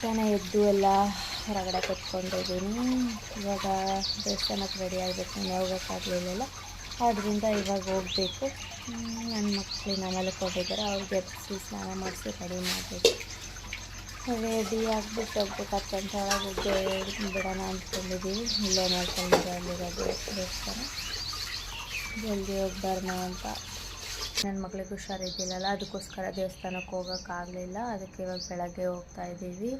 ಜನ ಎದ್ದು ಎಲ್ಲ ಹೊರಗಡೆ ಕೂತ್ಕೊಂಡಿದ್ದೀನಿ ಇವಾಗ ದೇವಸ್ಥಾನಕ್ಕೆ ರೆಡಿ ಆಗಬೇಕು ಹೋಗೋಕ್ಕಾಗಲಿಲ್ಲ ಆದ್ದರಿಂದ ಇವಾಗ ಹೋಗಬೇಕು. ನನ್ನ ಮಕ್ಕಳು ಮಲ್ಕೊಂಡಿದ್ದಾರೆ. ಅವ್ರಿಗೆ ಎಬ್ಬಿಸಿ ಸ್ನಾನ ಮಾಡಿಸಿ ರೆಡಿ ಮಾಡಬೇಕು. ರೆಡಿ ಆಗಿಬಿಟ್ಟು ಹೋಗ್ಬೇಕು. ಗಂಟೆ ಬಿಡೋಣ ಅಂದ್ಕೊಂಡಿದ್ದೀವಿ ಇಲ್ಲೇ ನೋಡ್ಕೊಂಡಿದ್ದೆ ಅಲ್ಲಿರೋದು ದೇವಸ್ಥಾನ. ಜಲ್ದಿ ಹೋಗಿ ಬರೋಣ ಅಂತ. ನನ್ನ ಮಗಳಿಗೆ ಹುಷಾರಿದ್ದಿಲ್ಲಲ್ಲ ಅದಕ್ಕೋಸ್ಕರ ದೇವಸ್ಥಾನಕ್ಕೆ ಹೋಗೋಕ್ಕಾಗಲಿಲ್ಲ ಅದಕ್ಕೆ ಇವಾಗ ಬೆಳಗ್ಗೆ ಹೋಗ್ತಾ ಇದ್ದೀವಿ.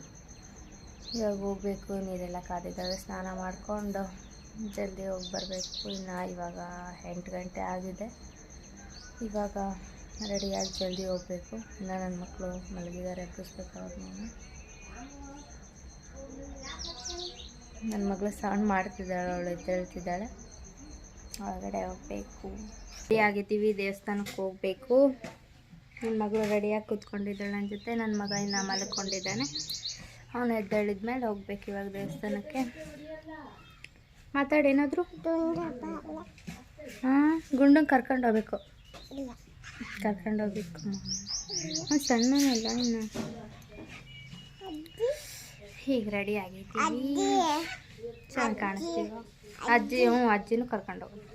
ಇವಾಗ ಹೋಗಬೇಕು, ನೀರೆಲ್ಲ ಕಾದಿದ್ದಾವೆ. ಸ್ನಾನ ಮಾಡಿಕೊಂಡು ಜಲ್ದಿ ಹೋಗಿ ಬರಬೇಕು. ಇನ್ನು ಇವಾಗ ಎಂಟು ಗಂಟೆ ಆಗಿದೆ. ಇವಾಗ ರೆಡಿಯಾಗಿ ಜಲ್ದಿ ಹೋಗಬೇಕು. ಇನ್ನು ನನ್ನ ಮಕ್ಕಳು ಮಲಗಿದ್ದಾರೆ, ಎಬ್ಬಿಸ್ಬೇಕು ನಾನು ನನ್ನ ಮಗಳು ಸೌಂಡ್ ಮಾಡ್ತಿದ್ದಾಳೆ, ಅವಳು ಎದ್ದೇಳ್ತಿದ್ದಾಳೆ. ಒಳಗಡೆ ಹೋಗಬೇಕು. ರೆಡಿ ಆಗಿದ್ದೀವಿ ದೇವಸ್ಥಾನಕ್ಕೆ ಹೋಗಬೇಕು. ನನ್ನ ಮಗಳು ರೆಡಿಯಾಗಿ ಕೂತ್ಕೊಂಡಿದ್ದಾಳೆ ನನ್ನ ಜೊತೆ. ನನ್ನ ಮಗ ಇನ್ನು ಮಲ್ಕೊಂಡಿದ್ದಾನೆ. ಅವನು ಎದ್ದೇಳಿದ ಮೇಲೆ ಹೋಗ್ಬೇಕು ಇವಾಗ ದೇವಸ್ಥಾನಕ್ಕೆ. ಮಾತಾಡೇನಾದರೂ ಹಾಂ ಗುಂಡಂಗೆ ಕರ್ಕೊಂಡು ಹೋಗ್ಬೇಕು. ಕರ್ಕೊಂಡು ಹೋಗ್ಬೇಕು. ಹಾಂ ಸಣ್ಣನಲ್ಲ ಇನ್ನು. ಈಗ ರೆಡಿ ಆಗಿದ್ದೀವಿ. ಚೆನ್ನಾಗಿ ಕಾಣಿಸ್ತೀವಿ ಅಜ್ಜಿ. ಹ್ಞೂ ಅಜ್ಜಿನೂ ಕರ್ಕೊಂಡು ಹೋಗ್ಬೇಕು.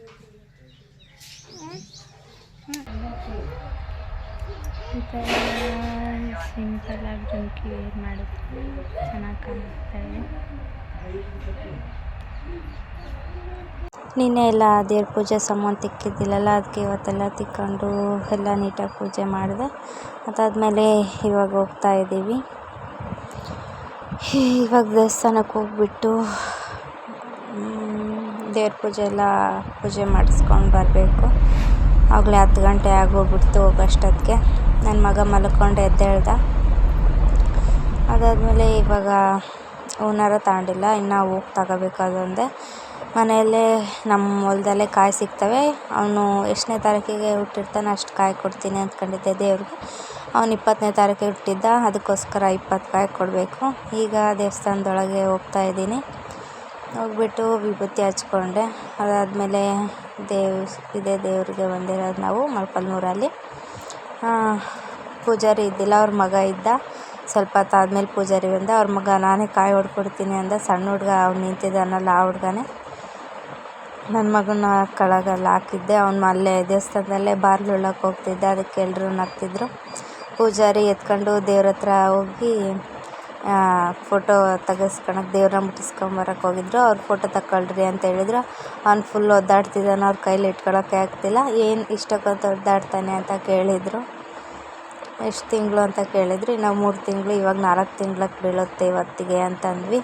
ಸಿಂಪಲ್ ಆಗಿ ಜುಮ್ಕಿ ಚೆನ್ನಾಗಿ ಕಾಣಿಸ್ತಾ ಇದೆ ನಿನ್ನೆ ಎಲ್ಲ ದೇವ್ರ ಪೂಜೆ ಸಾಮಾನು ತಿಕ್ಕಿದ್ದಿಲ್ಲಲ್ಲ, ಅದಕ್ಕೆ ಇವತ್ತೆಲ್ಲ ತಿಕ್ಕೊಂಡು ಎಲ್ಲ ನೀಟಾಗಿ ಪೂಜೆ ಮಾಡಿದೆ. ಅದಾದಮೇಲೆ ಇವಾಗ ಹೋಗ್ತಾ ಇದ್ದೀವಿ. ಇವಾಗ ದೇವಸ್ಥಾನಕ್ಕೆ ಹೋಗ್ಬಿಟ್ಟು ದೇವ್ರ ಪೂಜೆ ಎಲ್ಲ ಪೂಜೆ ಮಾಡಿಸ್ಕೊಂಡು ಬರಬೇಕು. ಆಗಲೇ ಹತ್ತು ಗಂಟೆ ಆಗೋಗ್ಬಿಡ್ತು ಹೋಗೋಷ್ಟೊತ್ತಿಗೆ. ನನ್ನ ಮಗ ಮಲ್ಕೊಂಡು ಎದ್ದೇಳ್ದ. ಅದಾದಮೇಲೆ ಇವಾಗ ಹೂನಾರ ತಗೊಂಡಿಲ್ಲ. ಇನ್ನು ಹೋಗಿ ತಗೋಬೇಕಾದೊಂದೇ ಮನೆಯಲ್ಲೇ ನಮ್ಮ ಹೊಲದಲ್ಲೇ ಕಾಯಿ ಸಿಗ್ತವೆ. ಅವನು ಎಷ್ಟನೇ ತಾರೀಕಿಗೆ ಹುಟ್ಟಿರ್ತಾನೆ ಅಷ್ಟು ಕಾಯಿ ಕೊಡ್ತೀನಿ ಅಂದ್ಕೊಂಡಿದ್ದೆ ದೇವ್ರಿಗೆ. ಅವ್ನು ಇಪ್ಪತ್ತನೇ ತಾರೀಕಿಗೆ ಹುಟ್ಟಿದ್ದ. ಅದಕ್ಕೋಸ್ಕರ ಇಪ್ಪತ್ತು ಕಾಯಿ ಕೊಡಬೇಕು. ಈಗ ದೇವಸ್ಥಾನದೊಳಗೆ ಹೋಗ್ತಾ ಇದ್ದೀನಿ. ಹೋಗ್ಬಿಟ್ಟು ವಿಭೂತಿ ಹಚ್ಕೊಂಡೆ. ಅದಾದಮೇಲೆ ದೇವ್, ಇದೇ ದೇವರಿಗೆ ಬಂದಿರೋದು ನಾವು ಮೊಳಕಾಲ್ಮೂರಲ್ಲಿ ಪೂಜಾರಿ ಇದ್ದಿಲ್ಲ, ಅವ್ರ ಮಗ ಇದ್ದ. ಸ್ವಲ್ಪ ಹೊತ್ತು ಆದಮೇಲೆ ಪೂಜಾರಿ ಬಂದ, ಅವ್ರ ಮಗ ನಾನೇ ಕಾಯಿ ಹೊಡ್ಕೊಡ್ತೀನಿ ಅಂದ. ಸಣ್ಣ ಹುಡುಗ ಅವ್ನು ನಿಂತಿದ್ದಾನಲ್ಲ ಆ ಹುಡ್ಗನೇ. ನನ್ನ ಮಗನ ಕೆಳಗೆಲ್ಲ ಹಾಕಿದ್ದೆ. ಅವ್ನು ಅಲ್ಲೇ ದೇವಸ್ಥಾನದಲ್ಲೇ ಬಾರ್ಲು ಉಳ್ಳಕ್ಕೆ ಹೋಗ್ತಿದ್ದೆ. ಅದಕ್ಕೆ ಎಲ್ಲರೂ ನಗ್ತಿದ್ರು. ಪೂಜಾರಿ ಎತ್ಕೊಂಡು ದೇವ್ರ ಹತ್ರ ಹೋಗಿ ಫೋಟೋ ತೆಗೆಸ್ಕೊಳಕ್ಕೆ ದೇವ್ರನ್ನ ಮುಟ್ಟಿಸ್ಕೊಂಬರಕ್ಕೆ ಹೋಗಿದ್ರು. ಅವ್ರು ಫೋಟೋ ತಗೊಳ್ರಿ ಅಂತ ಹೇಳಿದ್ರು. ಅವ್ನು ಫುಲ್ ಒದ್ದಾಡ್ತಿದ್ದಾನೆ ಅವ್ರ ಕೈಲಿ ಇಟ್ಕೊಳಕ್ಕೆ ಆಗ್ತಿಲ್ಲ. ಏನು ಇಷ್ಟಕ್ಕಂತ ಒದ್ದಾಡ್ತಾನೆ ಅಂತ ಕೇಳಿದರು. ಎಷ್ಟು ತಿಂಗಳು ಅಂತ ಕೇಳಿದ್ರು. ಇನ್ನು ಮೂರು ತಿಂಗಳು, ಇವಾಗ ನಾಲ್ಕು ತಿಂಗ್ಳಕ್ಕೆ ಬೀಳುತ್ತೆ ಇವತ್ತಿಗೆ ಅಂತಂದ್ವಿ.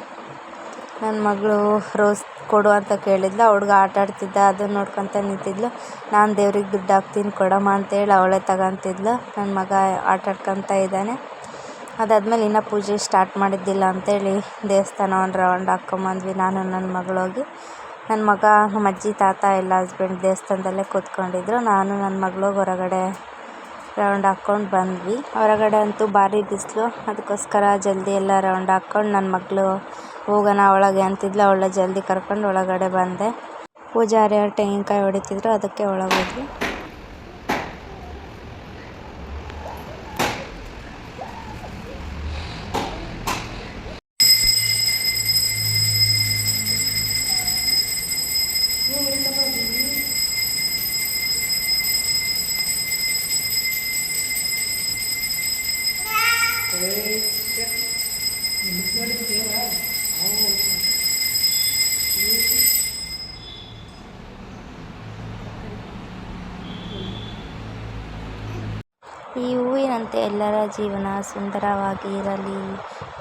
ನನ್ನ ಮಗಳು ರೋಸ್ ಕೊಡು ಅಂತ ಕೇಳಿದ್ಲು. ಹುಡ್ಗ ಆಟ ಆಡ್ತಿದ್ದ ಅದನ್ನ ನೋಡ್ಕೊತ ನಿಂತಿದ್ಲು. ನಾನು ದೇವ್ರಿಗೆ ದುಡ್ಡು ಹಾಕ್ತೀನಿ ಕೊಡಮ್ಮ ಅಂತೇಳಿ ಅವಳೇ ತಗೊಂತಿದ್ಲು. ನನ್ನ ಮಗ ಆಟ ಆಡ್ಕೊತ ಇದ್ದಾನೆ. ಅದಾದ್ಮೇಲೆ ಇನ್ನೂ ಪೂಜೆ ಸ್ಟಾರ್ಟ್ ಮಾಡಿದ್ದಿಲ್ಲ ಅಂತೇಳಿ ದೇವಸ್ಥಾನ ಒಂದು ರೌಂಡ್ ಹಾಕ್ಕೊಂಬಂದ್ವಿ ನಾನು ನನ್ನ ಮಗಳೋಗಿ ನನ್ನ ಮಗ ನಮ್ಮ ಅಜ್ಜಿ, ತಾತ, ಎಲ್ಲ ಹಸ್ಬೆಂಡ್ ದೇವಸ್ಥಾನದಲ್ಲೇ ಕೂತ್ಕೊಂಡಿದ್ರು. ನಾನು ನನ್ನ ಮಗಳೋಗಿ ಹೊರಗಡೆ ರೌಂಡ್ ಹಾಕ್ಕೊಂಡು ಬಂದ್ವಿ. ಹೊರಗಡೆ ಅಂತೂ ಭಾರಿ ಬಿಸಿಲು. ಅದಕ್ಕೋಸ್ಕರ ಜಲ್ದಿ ಎಲ್ಲ ರೌಂಡ್ ಹಾಕ್ಕೊಂಡು ನನ್ನ ಮಗಳು ಹೋಗೋಣ ಒಳಗೆ ಅಂತಿದ್ಲು. ಅವಳ ಜಲ್ದಿ ಕರ್ಕೊಂಡು ಒಳಗಡೆ ಬಂದೆ. ಪೂಜಾರಿ ಅವ್ರು ತೆಂಗಿನಕಾಯಿ ಹೊಡಿತಿದ್ರು, ಅದಕ್ಕೆ ಒಳಗೆ ಈ ಹೂವಿನಂತೆ ಎಲ್ಲರ ಜೀವನ ಸುಂದರವಾಗಿ ಇರಲಿ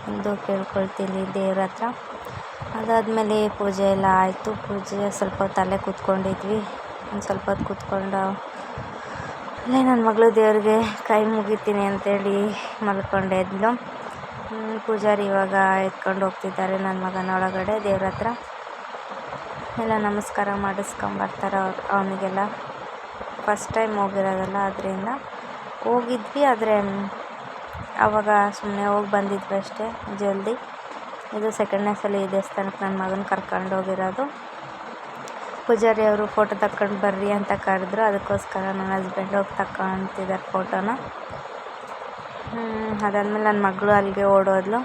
ಎಂದು ಕೇಳ್ಕೊಳ್ತೀನಿ ದೇವ್ರ ಹತ್ರ. ಅದಾದಮೇಲೆ ಪೂಜೆ ಎಲ್ಲ ಆಯಿತು. ಪೂಜೆ ಸ್ವಲ್ಪ ಹೊತ್ತು ಅಲ್ಲೇ ಕೂತ್ಕೊಂಡಿದ್ವಿ. ಒಂದು ಸ್ವಲ್ಪ ಹೊತ್ತು ಕೂತ್ಕೊಂಡು ಅಲ್ಲೇ ನನ್ನ ಮಗಳು ದೇವ್ರಿಗೆ ಕೈ ಮುಗಿತೀನಿ ಅಂತೇಳಿ ಮಲ್ಕೊಂಡೆ ಎದ್ಲು ಪೂಜಾರಿ ಇವಾಗ ಎತ್ಕೊಂಡು ಹೋಗ್ತಿದ್ದಾರೆ ನನ್ನ ಮಗನ ಒಳಗಡೆ ದೇವ್ರ ಹತ್ರ. ಎಲ್ಲ ನಮಸ್ಕಾರ ಮಾಡಿಸ್ಕೊಂಬರ್ತಾರೆ ಅವ್ರು, ಅವನಿಗೆಲ್ಲ. ಫಸ್ಟ್ ಟೈಮ್ ಹೋಗಿರೋದಲ್ಲ, ಅದರಿಂದ. ಹೋಗಿದ್ವಿ, ಆದರೆ ಆವಾಗ ಸುಮ್ಮನೆ ಹೋಗಿ ಬಂದಿದ್ವಿ ಅಷ್ಟೇ, ಜಲ್ದಿ. ಇದು ಸೆಕೆಂಡ್ನೇ ಸಲ ಈ ದೇವಸ್ಥಾನಕ್ಕೆ ನನ್ನ ಮಗನ ಕರ್ಕೊಂಡು ಹೋಗಿರೋದು. ಪೂಜಾರಿ ಅವರು ಫೋಟೋ ತಕ್ಕೊಂಡು ಬರ್ರಿ ಅಂತ ಕರೆದ್ರು. ಅದಕ್ಕೋಸ್ಕರ ನನ್ನ ಹಸ್ಬೆಂಡ್ ಹೋಗಿ ತಗೊಳ್ತಿದ್ದಾರೆ ಫೋಟೋನ ಅದಾದ್ಮೇಲೆ ನನ್ನ ಮಗಳು ಅಲ್ಲಿಗೆ ಓಡೋದ್ಲು.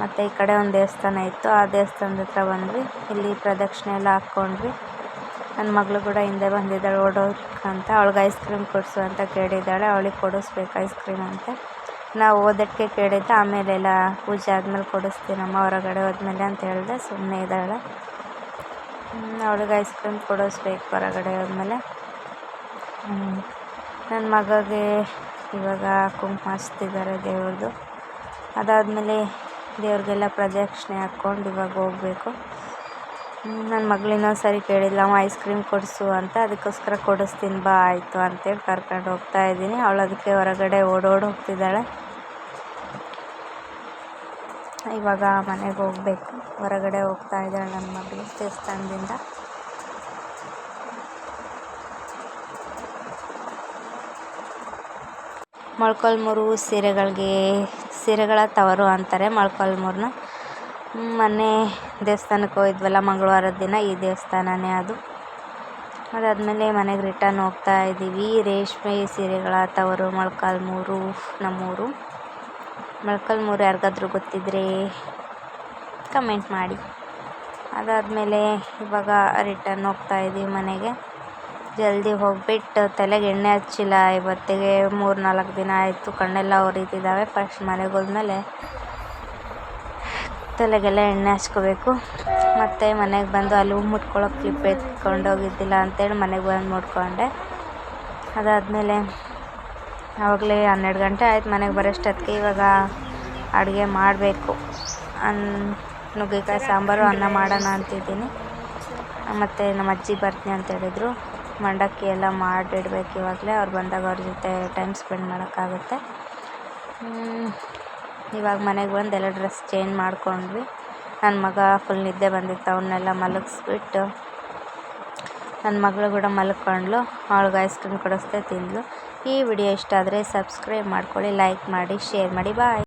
ಮತ್ತು ಈ ಕಡೆ ಒಂದು ದೇವಸ್ಥಾನ ಇತ್ತು. ಆ ದೇವಸ್ಥಾನದ ಹತ್ರ ಬಂದ್ವಿ. ಇಲ್ಲಿ ಪ್ರದಕ್ಷಿಣೆ ಎಲ್ಲ ಹಾಕ್ಕೊಂಡ್ವಿ. ನನ್ನ ಮಗಳು ಕೂಡ ಹಿಂದೆ ಬಂದಿದ್ದಾಳೆ ಓಡೋಕ್ಕಂತ ಅವಳಿಗೆ ಐಸ್ ಕ್ರೀಮ್ ಕೊಡಿಸು ಅಂತ ಕೇಳಿದ್ದಾಳೆ. ಅವಳಿಗೆ ಕೊಡಿಸ್ಬೇಕು ಐಸ್ ಕ್ರೀಮ್ ಅಂತ. ನಾವು ಓದೋಕ್ಕೆ ಆಮೇಲೆ ಆಮೇಲೆಲ್ಲ ಪೂಜೆ ಆದಮೇಲೆ ಕೊಡಿಸ್ತೀನಮ್ಮ ಹೊರಗಡೆ ಹೋದ್ಮೇಲೆ ಅಂತ ಹೇಳಿದೆ ಸುಮ್ಮನೆ ಇದ್ದಾಳೆ. ಅವಳಿಗೆ ಐಸ್ ಕ್ರೀಮ್ ಕೊಡಿಸ್ಬೇಕು ಹೊರಗಡೆ ಹೋದ್ಮೇಲೆ. ನನ್ನ ಮಗಗೆ ಇವಾಗ ಕುಂಕುಮ ಹಚ್ತಿದ್ದಾರೆ ದೇವ್ರದ್ದು ಅದಾದಮೇಲೆ ದೇವ್ರಿಗೆಲ್ಲ ಪ್ರದಕ್ಷಿಣೆ ಹಾಕ್ಕೊಂಡು ಇವಾಗ ಹೋಗಬೇಕು. ನನ್ನ ಮಗಳಿನ್ನೊಂದು ಸರಿ ಕೇಳಿಲ್ಲ ಅಮ್ಮ ಐಸ್ ಕ್ರೀಮ್ ಕೊಡಿಸು ಅಂತ, ಅದಕ್ಕೋಸ್ಕರ ಕೊಡಿಸ್ತೀನಿ ಬಾ, ಆಯಿತು ಅಂತೇಳಿ ಕರ್ಕೊಂಡು ಹೋಗ್ತಾ ಇದ್ದೀನಿ. ಅವಳು ಅದಕ್ಕೆ ಹೊರಗಡೆ ಓಡೋಡಿ ಹೋಗ್ತಿದ್ದಾಳೆ. ಇವಾಗ ಮನೆಗೆ ಹೋಗಬೇಕು. ಹೊರಗಡೆ ಹೋಗ್ತಾ ಇದ್ದಾಳೆ ನನ್ನ ಮಗಳು ದೇವಸ್ಥಾನದಿಂದ. ಮೊಳಕಾಲ್ಮೂರು ಸೀರೆಗಳಿಗೆ ಸೀರೆಗಳ ತವರು ಅಂತಾರೆ ಮೊಳಕಾಲ್ಮೂರನ್ನ ಮೊನ್ನೆ ದೇವಸ್ಥಾನಕ್ಕೆ ಹೋಗಿದ್ವಲ್ಲ ಮಂಗಳವಾರದ ದಿನ, ಈ ದೇವಸ್ಥಾನನೇ ಅದು. ಅದಾದಮೇಲೆ ಮನೆಗೆ ರಿಟರ್ನ್ ಹೋಗ್ತಾ ಇದ್ದೀವಿ. ರೇಷ್ಮೆ ಸೀರೆಗಳ ತವರು ಮೊಳಕಾಲ್ಮೂರು ನಮ್ಮೂರು. ಮೊಳಕಾಲ್ಮೂರು ಯಾರಿಗಾದ್ರೂ ಗೊತ್ತಿದ್ದರೆ ಕಮೆಂಟ್ ಮಾಡಿ. ಅದಾದಮೇಲೆ ಇವಾಗ ರಿಟರ್ನ್ ಹೋಗ್ತಾ ಇದ್ದೀವಿ ಮನೆಗೆ. ಜಲ್ದಿ ಹೋಗ್ಬಿಟ್ಟು ತಲೆಗೆ ಎಣ್ಣೆ ಹಚ್ಚಿಲ್ಲ, ಇವತ್ತಿಗೆ ಮೂರು ನಾಲ್ಕು ದಿನ ಆಯಿತು ಕಣ್ಣೆಲ್ಲ ಉರಿತಿದ್ದಾವೆ ಫಸ್ಟ್ ಮನೆಗೆ ಹೋದ್ಮೇಲೆ ತಲೆಗೆಲ್ಲ ಎಣ್ಣೆ ಹಚ್ಕೋಬೇಕು. ಮತ್ತು ಮನೆಗೆ ಬಂದು ಅಲ್ಲಿ ಹೂ ಮುಟ್ಕೊಳ್ಳೋಕೆ ಕ್ಲಿಪ್ ಎತ್ಕೊಂಡು ಹೋಗಿದ್ದಿಲ್ಲ ಅಂತೇಳಿ ಮನೆಗೆ ಬಂದು ಮುಟ್ಕೊಂಡೆ. ಅದಾದಮೇಲೆ ಆವಾಗಲೇ ಹನ್ನೆರಡು ಗಂಟೆ ಆಯ್ತು ಮನೆಗೆ ಬರೋಷ್ಟೊತ್ತಿಗೆ ಇವಾಗ ಅಡುಗೆ ಮಾಡಬೇಕು. ಅನ್, ನುಗ್ಗೆಕಾಯಿ ಸಾಂಬಾರು, ಅನ್ನ ಮಾಡೋಣ ಅಂತಿದ್ದೀನಿ. ಮತ್ತು ನಮ್ಮ ಅಜ್ಜಿ ಬರ್ತೀನಿ ಅಂತ ಹೇಳಿದರು. ಮಂಡಕ್ಕಿ ಎಲ್ಲ ಮಾಡಿಡ್ಬೇಕು ಇವಾಗಲೇ. ಅವ್ರು ಬಂದಾಗ ಅವ್ರ ಜೊತೆ ಟೈಮ್ ಸ್ಪೆಂಡ್ ಮಾಡೋಕ್ಕಾಗುತ್ತೆ. ಇವಾಗ ಮನೆಗೆ ಬಂದು ಎಲ್ಲ ಡ್ರೆಸ್ ಚೇಂಜ್ ಮಾಡ್ಕೊಂಡ್ವಿ. ನನ್ನ ಮಗ ಫುಲ್ ನಿದ್ದೆ ಬಂದಿತ್ತು. ಅವನ್ನೆಲ್ಲ ಮಲಗಿಸ್ಬಿಟ್ಟು ನನ್ನ ಮಗಳು ಕೂಡ ಮಲ್ಕೊಂಡ್ಳು. ಅವಳಿಗೆ ಐಸ್ ಕ್ರೀಮ್ ಕೊಡಿಸ್ದೆ ತಿಂದಳು. ಈ ವಿಡಿಯೋ ಇಷ್ಟ ಆದರೆ ಸಬ್ಸ್ಕ್ರೈಬ್ ಮಾಡ್ಕೊಳ್ಳಿ ಲೈಕ್ ಮಾಡಿ ಶೇರ್ ಮಾಡಿ ಬಾಯ್